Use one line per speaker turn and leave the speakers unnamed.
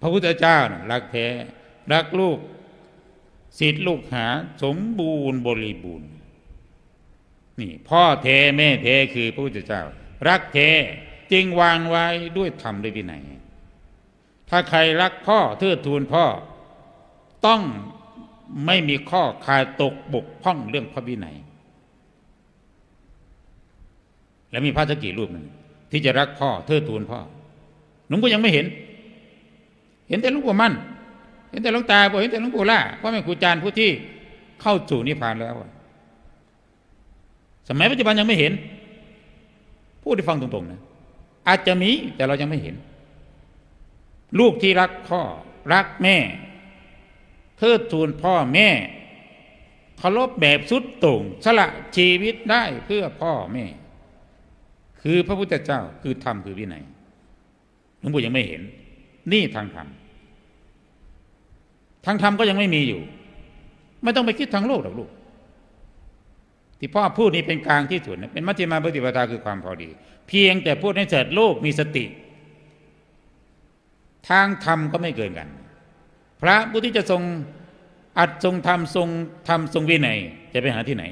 พระพุทธเจ้านะรักแท้รักลูกศิษย์ลูกหาสมบูรณ์บริบูรณ์นี่พ่อแท้แม่แท้คือพระพุทธเจ้า รักแท้จึงวางไว้ด้วยธรรมด้วยวินัยถ้าใครรักพ่อเทิดทูนพ่อ ต้องไม่มีข้อคายตกบกพร่องเรื่องพระวินัยแล้วมีพระสกกี่รูปหนึ่งที่จะรักพ่อเทิดทูนพ่อหนุ่มก็ยังไม่เห็น เห็นแต่หลุงปู่มั่น เห็นแต่หลวงตาบ่เห็นแต่หลวงปู่ล่าพ่อแม่ครูอาจารย์ผู้ที่เข้าสู่นิพพานแล้ว สมัยปัจจุบันยังไม่เห็น พูดให้ฟังตรงๆนะอาจจะมีแต่เรายังไม่เห็น ลูกที่รักพ่อรักแม่เทิดทูนพ่อแม่เคารพแบบสุดโต่งสละชีวิตได้เพื่อพ่อแม่ คือพระพุทธเจ้าคือธรรมคือวินัยหลวงปู่ยังไม่เห็น นี่ทางธรรมทางธรรมก็ยังไม่มีอยู่ ไม่ต้องไปคิดทางโลกหรอกลูก ที่พ่อพูดนี่เป็นกลางที่สุดนะเป็นมัชฌิมาปฏิปทาคือความพอดี เพียงแต่พูดให้เสร็จโลกมีสติ ทางธรรมก็ไม่เกินกัน พระผู้ที่จะทรงอัดทรงธรรมทรงธรรมทรงวินัยจะไปหาที่ไหน